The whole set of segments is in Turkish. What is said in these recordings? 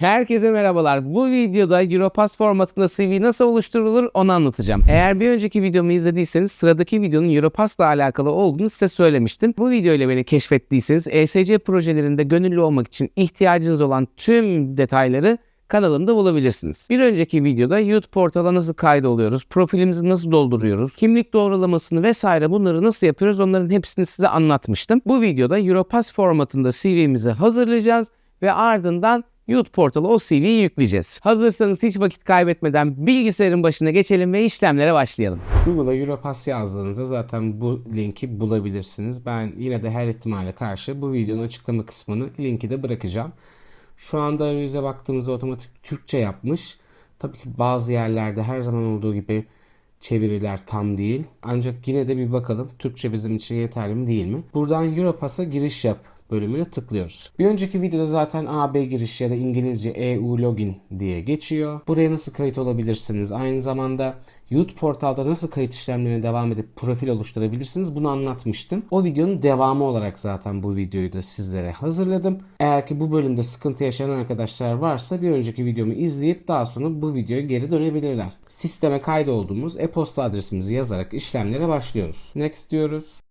Herkese merhabalar. Bu videoda Europass formatında CV nasıl oluşturulur onu anlatacağım. Eğer bir önceki videomu izlediyseniz sıradaki videonun Europass'la alakalı olduğunu size söylemiştim. Bu video ile beni keşfettiyseniz ESC projelerinde gönüllü olmak için ihtiyacınız olan tüm detayları kanalımda bulabilirsiniz. Bir önceki videoda Youth Portal'a nasıl kaydoluyoruz, profilimizi nasıl dolduruyoruz, kimlik doğrulamasını vesaire bunları nasıl yapıyoruz onların hepsini size anlatmıştım. Bu videoda Europass formatında CV'mizi hazırlayacağız ve ardından Youth Portal'a o CV'yi yükleyeceğiz. Hazırsanız hiç vakit kaybetmeden bilgisayarın başına geçelim ve işlemlere başlayalım. Google'a Europass yazdığınızda zaten bu linki bulabilirsiniz. Ben yine de her ihtimale karşı bu videonun açıklama kısmını linki de bırakacağım. Şu anda arayüze baktığımızda otomatik Türkçe yapmış. Tabii ki bazı yerlerde her zaman olduğu gibi çeviriler tam değil. Ancak yine de bir bakalım Türkçe bizim için yeterli mi değil mi? Buradan Europass'a giriş yap bölümüne tıklıyoruz. Bir önceki videoda zaten AB giriş ya da İngilizce EU login diye geçiyor. Buraya nasıl kayıt olabilirsiniz? Aynı zamanda Youth portalda nasıl kayıt işlemlerine devam edip profil oluşturabilirsiniz? Bunu anlatmıştım. O videonun devamı olarak zaten bu videoyu da sizlere hazırladım. Eğer ki bu bölümde sıkıntı yaşayan arkadaşlar varsa bir önceki videomu izleyip daha sonra bu videoya geri dönebilirler. Sisteme kaydolduğumuz e-posta adresimizi yazarak işlemlere başlıyoruz. Next diyoruz.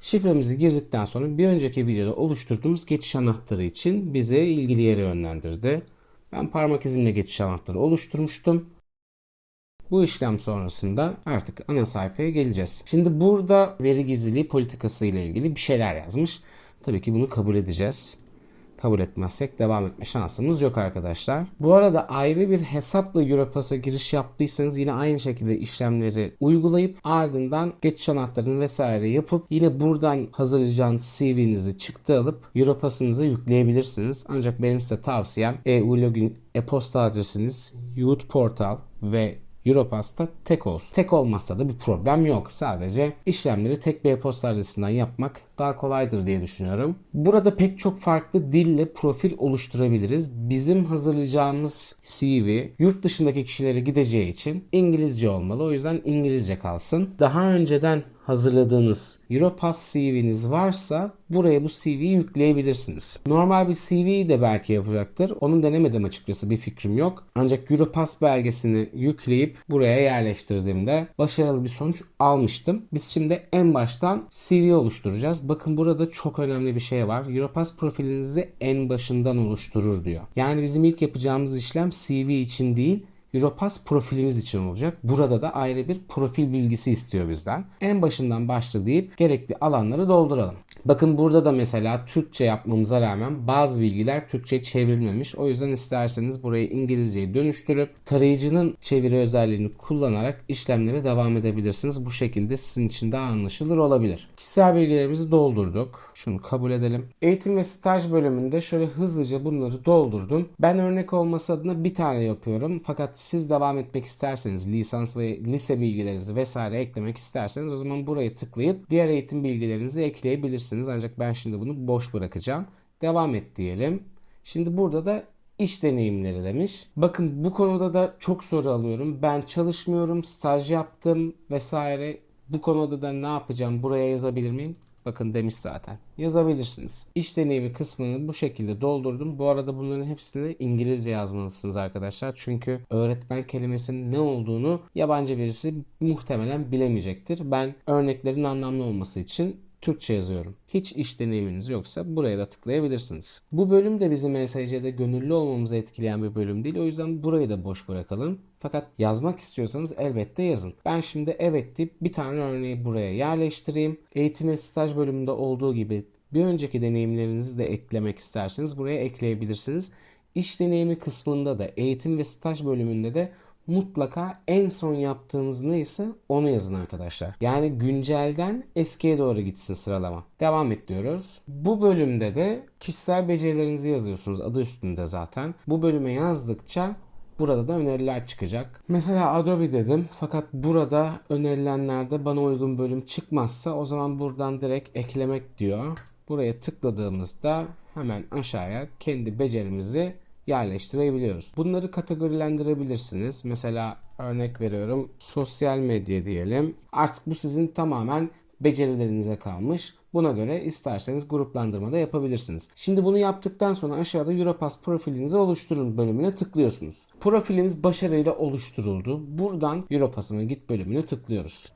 Şifremizi girdikten sonra bir önceki videoda oluşturduğumuz geçiş anahtarı için bizi ilgili yere yönlendirdi. Ben parmak izimle geçiş anahtarı oluşturmuştum. Bu işlem sonrasında artık ana sayfaya geleceğiz. Şimdi burada veri gizliliği politikası ile ilgili bir şeyler yazmış. Tabii ki bunu kabul edeceğiz. Kabul etmezsek devam etme şansımız yok arkadaşlar. Bu arada ayrı bir hesapla Europass'a giriş yaptıysanız yine aynı şekilde işlemleri uygulayıp ardından geçiş anahtarını vesaire yapıp yine buradan hazırlayacağınız CV'nizi çıktı alıp Europass'ınıza yükleyebilirsiniz. Ancak benim size tavsiyem EU login e-posta adresiniz Youth Portal ve Europass'ta tek olsun. Tek olmazsa da bir problem yok. Sadece işlemleri tek bir e-posta adresinden yapmak daha kolaydır diye düşünüyorum. Burada pek çok farklı dille profil oluşturabiliriz. Bizim hazırlayacağımız CV yurt dışındaki kişilere gideceği için İngilizce olmalı. O yüzden İngilizce kalsın. Daha önceden hazırladığınız Europass CV'niz varsa buraya bu CV'yi yükleyebilirsiniz. Normal bir CV de belki yapacaktır. Onu denemedim açıkçası bir fikrim yok. Ancak Europass belgesini yükleyip buraya yerleştirdiğimde başarılı bir sonuç almıştım. Biz şimdi en baştan CV oluşturacağız. Bakın burada çok önemli bir şey var. Europass profilinizi en başından oluşturur diyor. Yani bizim ilk yapacağımız işlem CV için değil Europass profilimiz için olacak. Burada da ayrı bir profil bilgisi istiyor bizden. En başından başla deyip gerekli alanları dolduralım. Bakın burada da mesela Türkçe yapmamıza rağmen bazı bilgiler Türkçe çevrilmemiş. O yüzden isterseniz burayı İngilizceye dönüştürüp tarayıcının çeviri özelliğini kullanarak işlemlere devam edebilirsiniz. Bu şekilde sizin için daha anlaşılır olabilir. Kişisel bilgilerimizi doldurduk. Şunu kabul edelim. Eğitim ve staj bölümünde şöyle hızlıca bunları doldurdum. Ben örnek olması adına bir tane yapıyorum. Fakat siz devam etmek isterseniz lisans ve lise bilgilerinizi vesaire eklemek isterseniz o zaman buraya tıklayıp diğer eğitim bilgilerinizi ekleyebilirsiniz. Ancak ben şimdi bunu boş bırakacağım. Devam et diyelim. Şimdi burada da iş deneyimleri demiş. Bakın bu konuda da çok soru alıyorum. Ben çalışmıyorum, staj yaptım vesaire. Bu konuda da ne yapacağım? Buraya yazabilir miyim? Bakın demiş zaten. Yazabilirsiniz. İş deneyimi kısmını bu şekilde doldurdum. Bu arada bunların hepsini İngilizce yazmalısınız arkadaşlar. Çünkü öğretmen kelimesinin ne olduğunu yabancı birisi muhtemelen bilemeyecektir. Ben örneklerin anlamlı olması için Türkçe yazıyorum. Hiç iş deneyiminiz yoksa buraya da tıklayabilirsiniz. Bu bölüm de bizim MSC'de gönüllü olmamızı etkileyen bir bölüm değil. O yüzden burayı da boş bırakalım. Fakat yazmak istiyorsanız elbette yazın. Ben şimdi evet deyip bir tane örneği buraya yerleştireyim. Eğitim ve staj bölümünde olduğu gibi bir önceki deneyimlerinizi de eklemek isterseniz buraya ekleyebilirsiniz. İş deneyimi kısmında da eğitim ve staj bölümünde de mutlaka en son yaptığınız neyse onu yazın arkadaşlar. Yani güncelden eskiye doğru gitsin sıralama. Devam et diyoruz. Bu bölümde de kişisel becerilerinizi yazıyorsunuz adı üstünde zaten. Bu bölüme yazdıkça Burada da öneriler çıkacak. Mesela Adobe dedim fakat burada önerilenlerde bana uygun bölüm çıkmazsa o zaman buradan direkt eklemek diyor. Buraya tıkladığımızda hemen aşağıya kendi becerimizi yerleştirebiliyoruz. Bunları kategorilendirebilirsiniz. Mesela örnek veriyorum sosyal medya diyelim. Artık bu sizin tamamen becerilerinize kalmış. Buna göre isterseniz gruplandırma da yapabilirsiniz. Şimdi bunu yaptıktan sonra aşağıda Europass profilinizi oluşturun bölümüne tıklıyorsunuz. Profiliniz başarıyla oluşturuldu. Buradan Europass'ıma git bölümüne tıklıyoruz.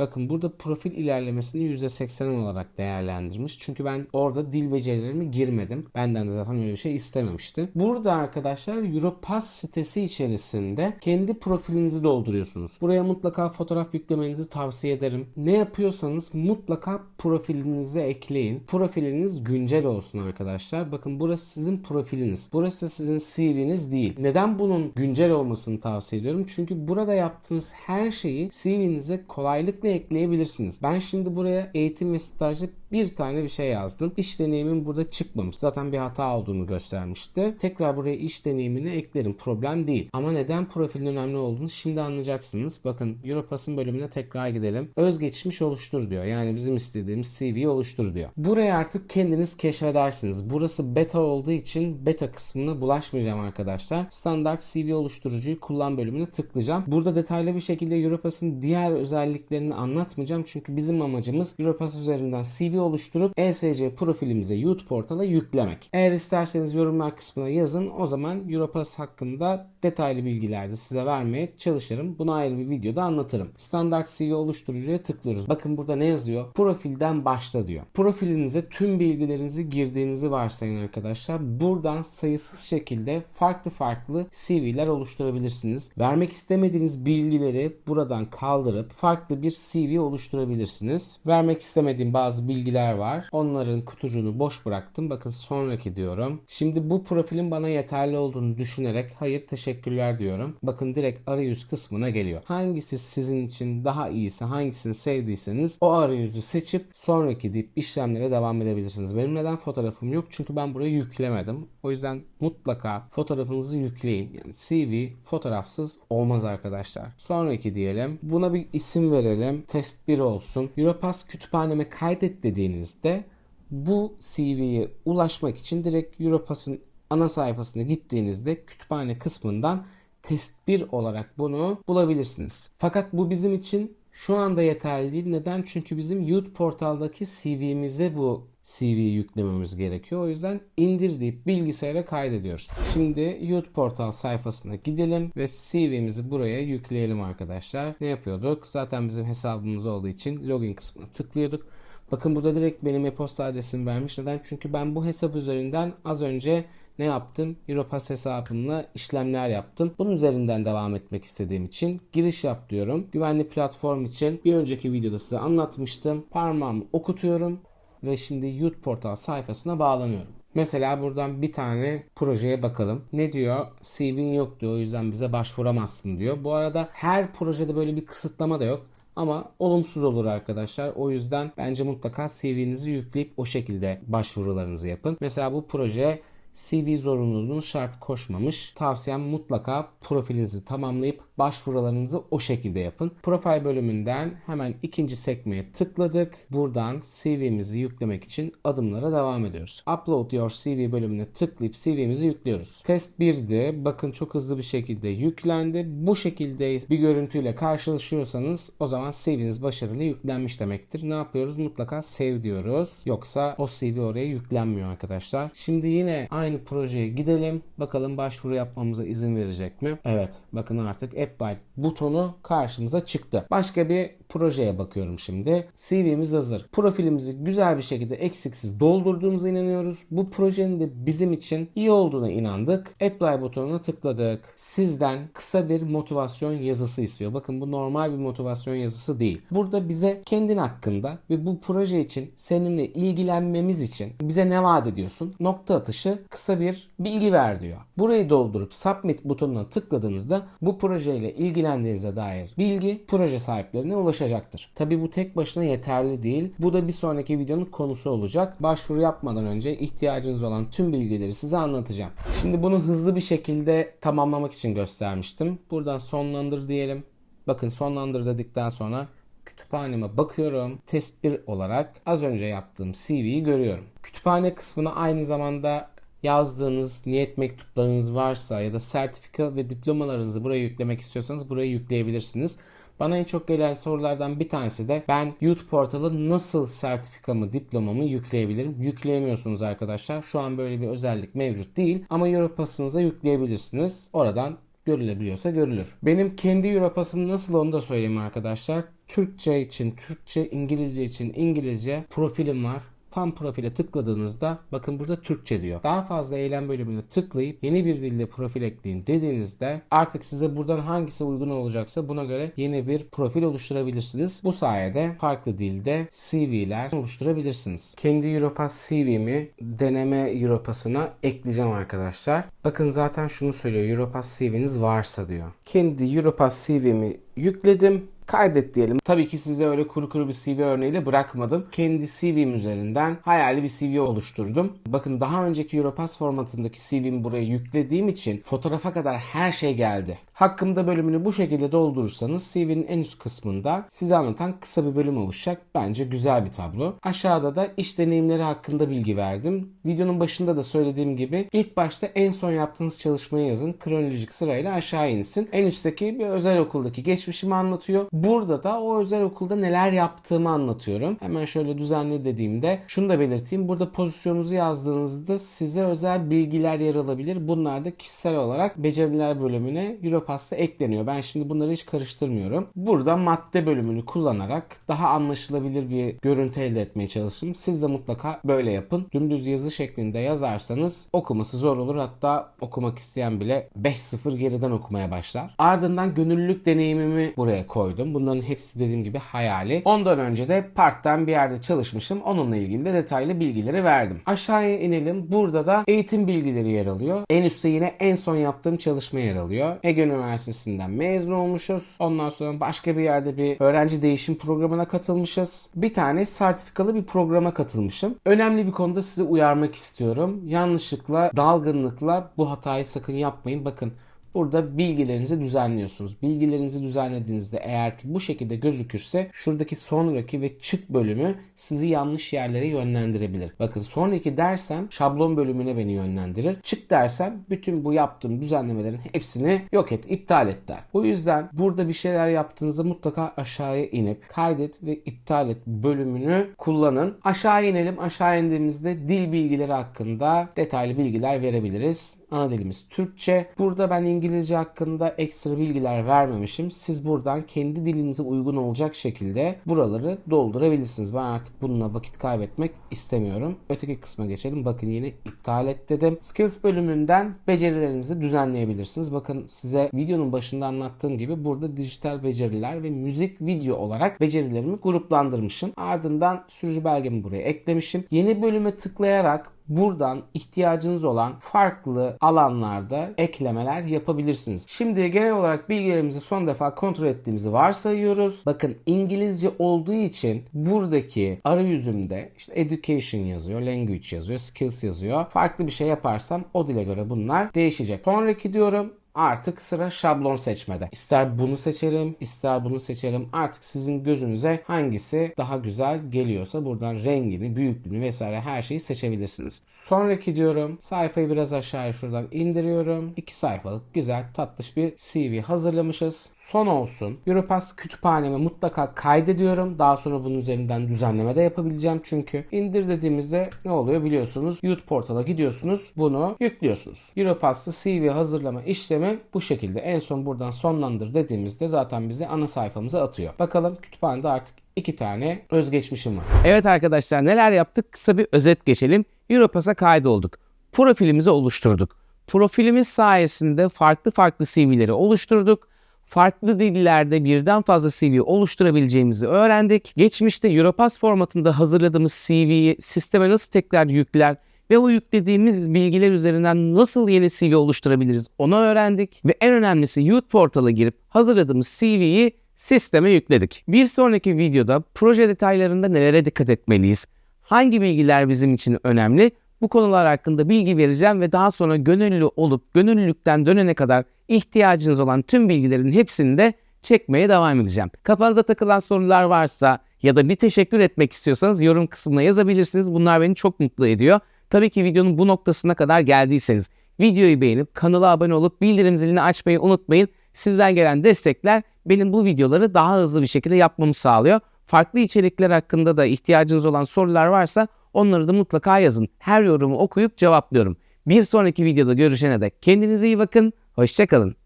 Bakın burada profil ilerlemesini %80 olarak değerlendirmiş. Çünkü ben orada dil becerilerimi girmedim. Benden de zaten öyle bir şey istememişti. Burada arkadaşlar Europass sitesi içerisinde kendi profilinizi dolduruyorsunuz. Buraya mutlaka fotoğraf yüklemenizi tavsiye ederim. Ne yapıyorsanız mutlaka profilinize ekleyin. Profiliniz güncel olsun arkadaşlar. Bakın burası sizin profiliniz. Burası sizin CV'niz değil. Neden bunun güncel olmasını tavsiye ediyorum? Çünkü burada yaptığınız her şeyi CV'nize kolaylıkla ekleyebilirsiniz. Ben şimdi buraya eğitim ve stajda bir tane bir şey yazdım. İş deneyimin burada çıkmamış. Zaten bir hata olduğunu göstermişti. Tekrar buraya iş deneyimini eklerim. Problem değil. Ama neden profilin önemli olduğunu şimdi anlayacaksınız. Bakın Europass'ın bölümüne tekrar gidelim. Özgeçmiş oluştur diyor. Yani bizim istediğimiz CV'yi oluştur diyor. Buraya artık kendiniz keşfedersiniz. Burası beta olduğu için beta kısmına bulaşmayacağım arkadaşlar. Standart CV oluşturucuyu kullan bölümüne tıklayacağım. Burada detaylı bir şekilde Europass'ın diğer özelliklerini anlatmayacağım. Çünkü bizim amacımız Europass üzerinden CV oluşturup ESC profilimize YouTube portala yüklemek. Eğer isterseniz yorumlar kısmına yazın. O zaman Europass hakkında detaylı bilgiler size vermeye çalışırım. Bunu ayrı bir videoda anlatırım. Standart CV oluşturucuya tıklıyoruz. Bakın burada ne yazıyor? Profilden başla diyor. Profilinize tüm bilgilerinizi girdiğinizi varsayın arkadaşlar. Buradan sayısız şekilde farklı farklı CV'ler oluşturabilirsiniz. Vermek istemediğiniz bilgileri buradan kaldırıp farklı bir CV oluşturabilirsiniz. Vermek istemediğim bazı bilgiler var. Onların kutucuğunu boş bıraktım. Bakın sonraki diyorum. Şimdi bu profilin bana yeterli olduğunu düşünerek hayır teşekkürler diyorum. Bakın direkt arayüz kısmına geliyor. Hangisi sizin için daha iyisi, hangisini sevdiyseniz o arayüzü seçip sonraki deyip işlemlere devam edebilirsiniz. Benim neden fotoğrafım yok? Çünkü ben buraya yüklemedim. O yüzden mutlaka fotoğrafınızı yükleyin. Yani CV fotoğrafsız olmaz arkadaşlar. Sonraki diyelim. Buna bir isim verelim. Test 1 olsun. Europass kütüphaneme kaydet dediğinizde bu CV'ye ulaşmak için direkt Europass'ın ana sayfasına gittiğinizde kütüphane kısmından test 1 olarak bunu bulabilirsiniz. Fakat bu bizim için şu anda yeterli değil. Neden? Çünkü bizim Youth portaldaki CV'mize bu CV'yi yüklememiz gerekiyor. O yüzden indir deyip bilgisayara kaydediyoruz. Şimdi Youth Portal sayfasına gidelim ve CV'mizi buraya yükleyelim arkadaşlar. Ne yapıyorduk? Zaten bizim hesabımız olduğu için login kısmına tıklıyorduk. Bakın burada direkt benim e-posta adresimi vermiş. Neden? Çünkü ben bu hesap üzerinden az önce ne yaptım? Europass hesabımla işlemler yaptım. Bunun üzerinden devam etmek istediğim için giriş yap diyorum. Güvenli platform için bir önceki videoda size anlatmıştım. Parmağımı okutuyorum ve şimdi Youth Portal sayfasına bağlanıyorum. Mesela buradan bir tane projeye bakalım. Ne diyor? CV'in yok diyor. O yüzden bize başvuramazsın diyor. Bu arada her projede böyle bir kısıtlama da yok. Ama olumsuz olur arkadaşlar. O yüzden bence mutlaka CV'nizi yükleyip o şekilde başvurularınızı yapın. Mesela bu proje CV zorunluluğunu şart koşmamış. Tavsiyem mutlaka profilinizi tamamlayıp başvurularınızı o şekilde yapın. Profil bölümünden hemen ikinci sekmeye tıkladık. Buradan CV'mizi yüklemek için adımlara devam ediyoruz. Upload your CV bölümüne tıklayıp CV'mizi yüklüyoruz. Test 1'de bakın çok hızlı bir şekilde yüklendi. Bu şekilde bir görüntüyle karşılaşıyorsanız o zaman CV'niz başarılı yüklenmiş demektir. Ne yapıyoruz? Mutlaka save diyoruz. Yoksa o CV oraya yüklenmiyor arkadaşlar. Şimdi yine projeye gidelim. Bakalım başvuru yapmamıza izin verecek mi? Evet. Bakın artık Apply butonu karşımıza çıktı. Başka bir projeye bakıyorum şimdi. CV'miz hazır. Profilimizi güzel bir şekilde eksiksiz doldurduğumuza inanıyoruz. Bu projenin de bizim için iyi olduğuna inandık. Apply butonuna tıkladık. Sizden kısa bir motivasyon yazısı istiyor. Bakın bu normal bir motivasyon yazısı değil. Burada bize kendin hakkında ve bu proje için seninle ilgilenmemiz için bize ne vaat ediyorsun? Nokta atışı kısa bir bilgi ver diyor. Burayı doldurup submit butonuna tıkladığınızda bu projeyle ilgilendiğinize dair bilgi proje sahiplerine ulaşacaktır. Tabi bu tek başına yeterli değil. Bu da bir sonraki videonun konusu olacak. Başvuru yapmadan önce ihtiyacınız olan tüm bilgileri size anlatacağım. Şimdi bunu hızlı bir şekilde tamamlamak için göstermiştim. Buradan sonlandır diyelim. Bakın sonlandır dedikten sonra kütüphaneme bakıyorum. Test 1 olarak az önce yaptığım CV'yi görüyorum. Kütüphane kısmına aynı zamanda yazdığınız niyet mektuplarınız varsa ya da sertifika ve diplomalarınızı buraya yüklemek istiyorsanız buraya yükleyebilirsiniz. Bana en çok gelen sorulardan bir tanesi de ben YouTube portalı nasıl sertifikamı, diplomamı yükleyebilirim? Yükleyemiyorsunuz arkadaşlar. Şu an böyle bir özellik mevcut değil ama Europas'ınıza yükleyebilirsiniz. Oradan görülebiliyorsa görülür. Benim kendi Europas'ım nasıl onu da söyleyeyim arkadaşlar. Türkçe için Türkçe, İngilizce için İngilizce profilim var. Tam profile tıkladığınızda bakın burada Türkçe diyor. Daha fazla eylem bölümüne tıklayıp yeni bir dilde profil ekleyin dediğinizde artık size buradan hangisi uygun olacaksa buna göre yeni bir profil oluşturabilirsiniz. Bu sayede farklı dilde CV'ler oluşturabilirsiniz. Kendi Europass CV'mi deneme Europas'ına ekleyeceğim arkadaşlar. Bakın zaten şunu söylüyor. Europass CV'niz varsa diyor. Kendi Europass CV'mi yükledim kaydet diyelim. Tabii ki size öyle kuru kuru bir CV örneğiyle bırakmadım. Kendi CV'm üzerinden hayali bir CV oluşturdum. Bakın daha önceki Europass formatındaki CV'mi buraya yüklediğim için fotoğrafa kadar her şey geldi. Hakkımda bölümünü bu şekilde doldurursanız CV'nin en üst kısmında size anlatan kısa bir bölüm oluşacak. Bence güzel bir tablo. Aşağıda da iş deneyimleri hakkında bilgi verdim. Videonun başında da söylediğim gibi ilk başta en son yaptığınız çalışmayı yazın. Kronolojik sırayla aşağı insin. En üstteki bir özel okuldaki geçmişimi anlatıyor. Burada da o özel okulda neler yaptığımı anlatıyorum. Hemen şöyle düzenli dediğimde şunu da belirteyim. Burada pozisyonunuzu yazdığınızda size özel bilgiler yer alabilir. Bunlar da kişisel olarak beceriler bölümüne Europass'ta ekleniyor. Ben şimdi bunları hiç karıştırmıyorum. Burada madde bölümünü kullanarak daha anlaşılabilir bir görüntü elde etmeye çalıştım. Siz de mutlaka böyle yapın. Dümdüz yazı şeklinde yazarsanız okuması zor olur. Hatta okumak isteyen bile 5-0 geriden okumaya başlar. Ardından gönüllülük deneyimimi buraya koydum. Bunların hepsi dediğim gibi hayali. Ondan önce de part-time bir yerde çalışmışım. Onunla ilgili de detaylı bilgileri verdim. Aşağıya inelim. Burada da eğitim bilgileri yer alıyor. En üstte yine en son yaptığım çalışma yer alıyor. Ege Üniversitesi'nden mezun olmuşuz. Ondan sonra başka bir yerde bir öğrenci değişim programına katılmışız. Bir tane sertifikalı bir programa katılmışım. Önemli bir konuda sizi uyarmak istiyorum. Yanlışlıkla, dalgınlıkla bu hatayı sakın yapmayın. Bakın Burada bilgilerinizi düzenliyorsunuz. Bilgilerinizi düzenlediğinizde eğer ki bu şekilde gözükürse şuradaki sonraki ve çık bölümü sizi yanlış yerlere yönlendirebilir. Bakın sonraki dersem şablon bölümüne beni yönlendirir. Çık dersem bütün bu yaptığım düzenlemelerin hepsini yok et, iptal et der. O yüzden burada bir şeyler yaptığınızda mutlaka aşağıya inip kaydet ve iptal et bölümünü kullanın. Aşağı inelim. Aşağı indiğimizde dil bilgileri hakkında detaylı bilgiler verebiliriz. Ana dilimiz Türkçe. Burada ben İngilizce hakkında ekstra bilgiler vermemişim. Siz buradan kendi dilinize uygun olacak şekilde buraları doldurabilirsiniz. Ben artık bununla vakit kaybetmek istemiyorum. Öteki kısma geçelim. Bakın yine iptal et dedim. Skills bölümünden becerilerinizi düzenleyebilirsiniz. Bakın size videonun başında anlattığım gibi burada dijital beceriler ve müzik video olarak becerilerimi gruplandırmışım. Ardından sürücü belgemi buraya eklemişim. Yeni bölüme tıklayarak buradan ihtiyacınız olan farklı alanlarda eklemeler yapabilirsiniz. Şimdi genel olarak bilgilerimizi son defa kontrol ettiğimizi varsayıyoruz. Bakın İngilizce olduğu için buradaki arayüzümde işte education yazıyor, language yazıyor, skills yazıyor. Farklı bir şey yaparsam o dile göre bunlar değişecek. Sonraki diyorum Artık sıra şablon seçmede. İster bunu seçerim, ister bunu seçerim. Artık sizin gözünüze hangisi daha güzel geliyorsa buradan rengini, büyüklüğünü vesaire her şeyi seçebilirsiniz. Sonraki diyorum. Sayfayı biraz aşağıya şuradan indiriyorum. İki sayfalık güzel tatlış bir CV hazırlamışız. Son olsun. Europass kütüphaneme mutlaka kaydediyorum. Daha sonra bunun üzerinden düzenleme de yapabileceğim çünkü. indir dediğimizde ne oluyor biliyorsunuz. YouTube portala gidiyorsunuz. Bunu yüklüyorsunuz. Europass'ta CV hazırlama işlemi bu şekilde. En son buradan sonlandır dediğimizde zaten bizi ana sayfamıza atıyor. Bakalım kütüphanede artık iki tane özgeçmişim var. Evet arkadaşlar neler yaptık kısa bir özet geçelim. Europass'a kaydolduk. Profilimizi oluşturduk. Profilimiz sayesinde farklı farklı CV'leri oluşturduk. Farklı dillerde birden fazla CV oluşturabileceğimizi öğrendik. Geçmişte Europass formatında hazırladığımız CV'yi sisteme nasıl tekrar yükler ve o yüklediğimiz bilgiler üzerinden nasıl yeni CV oluşturabiliriz onu öğrendik. Ve en önemlisi Youth Portal'a girip hazırladığımız CV'yi sisteme yükledik. Bir sonraki videoda proje detaylarında nelere dikkat etmeliyiz? Hangi bilgiler bizim için önemli? Bu konular hakkında bilgi vereceğim ve daha sonra gönüllü olup gönüllülükten dönene kadar ihtiyacınız olan tüm bilgilerin hepsini de çekmeye devam edeceğim. Kafanıza takılan sorular varsa ya da bir teşekkür etmek istiyorsanız yorum kısmına yazabilirsiniz. Bunlar beni çok mutlu ediyor. Tabii ki videonun bu noktasına kadar geldiyseniz videoyu beğenip kanala abone olup bildirim zilini açmayı unutmayın. Sizden gelen destekler benim bu videoları daha hızlı bir şekilde yapmamı sağlıyor. Farklı içerikler hakkında da ihtiyacınız olan sorular varsa onları da mutlaka yazın. Her yorumu okuyup cevaplıyorum. Bir sonraki videoda görüşene dek kendinize iyi bakın. Hoşçakalın.